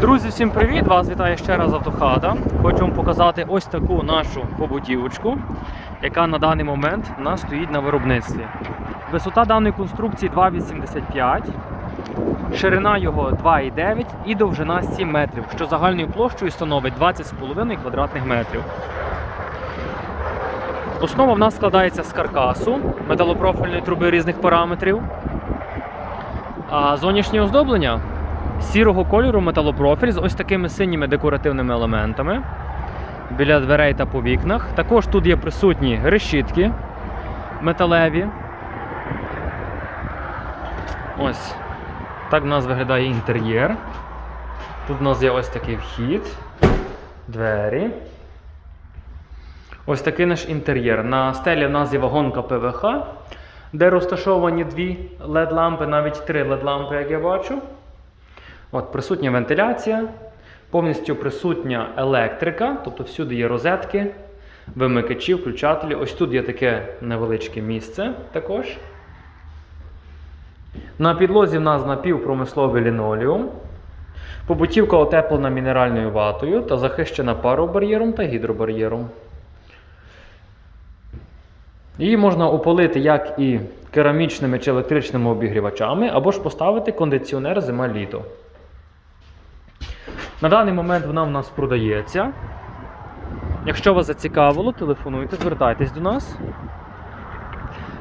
Друзі, всім привіт! Вас вітає ще раз автохата. Хочу вам показати ось таку нашу побутівочку, яка на даний момент у нас стоїть на виробництві. Висота даної конструкції 2,85, ширина його 2,9 і довжина 7 метрів, що загальною площею становить 20,5 квадратних метрів. Основа в нас складається з каркасу, металопрофільної труби різних параметрів. А зовнішнє оздоблення сірого кольору металопрофіль з ось такими синіми декоративними елементами біля дверей та по вікнах. Також тут є присутні решітки металеві. Ось так в нас виглядає інтер'єр. Тут у нас є ось такий вхід, двері. Ось такий наш інтер'єр. На стелі в нас є вагонка ПВХ, де розташовані дві LED-лампи, навіть три LED-лампи, як я бачу. От, Присутня вентиляція, повністю присутня електрика, тобто всюди є розетки, вимикачі, включателі. Ось тут є таке невеличке місце також. На підлозі в нас напівпромисловий лінолеум. Побутівка отеплена мінеральною ватою та захищена паробар'єром та гідробар'єром. Її можна опалити як і керамічними чи електричними обігрівачами, або ж поставити кондиціонер зима-літо. На даний момент вона в нас продається. Якщо вас зацікавило, телефонуйте, звертайтесь до нас.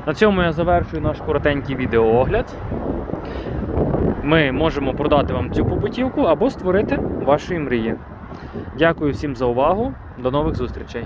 На цьому я завершую наш коротенький відеоогляд. Ми можемо продати вам цю побутівку або створити ваші мрії. Дякую всім за увагу. До нових зустрічей!